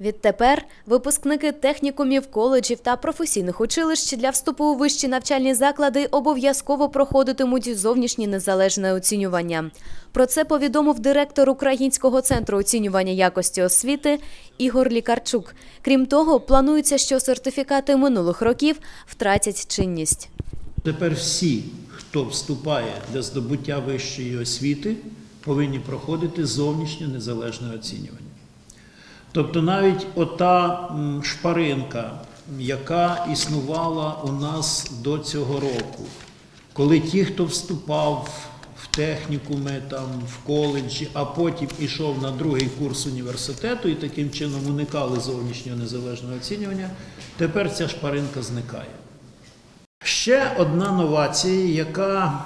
Відтепер випускники технікумів, коледжів та професійних училищ для вступу у вищі навчальні заклади обов'язково проходитимуть зовнішнє незалежне оцінювання. Про це повідомив директор Українського центру оцінювання якості освіти Ігор Лікарчук. Крім того, планується, що сертифікати минулих років втратять чинність. Тепер всі, хто вступає для здобуття вищої освіти, повинні проходити зовнішнє незалежне оцінювання. Тобто навіть ота шпаринка, яка існувала у нас до цього року, коли ті, хто вступав в технікуми, там, в коледжі, а потім ішов на другий курс університету і таким чином уникали зовнішнього незалежного оцінювання, тепер ця шпаринка зникає. Ще одна новація, яка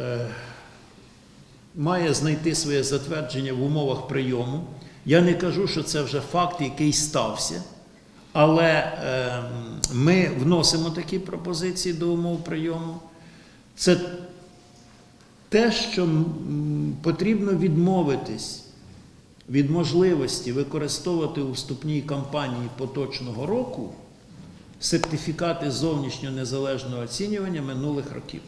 е, має знайти своє затвердження в умовах прийому. Я не кажу, що це вже факт, який стався, але е, ми вносимо такі пропозиції до умов прийому. Це те, що потрібно відмовитись від можливості використовувати у вступній кампанії поточного року сертифікати зовнішнього незалежного оцінювання минулих років.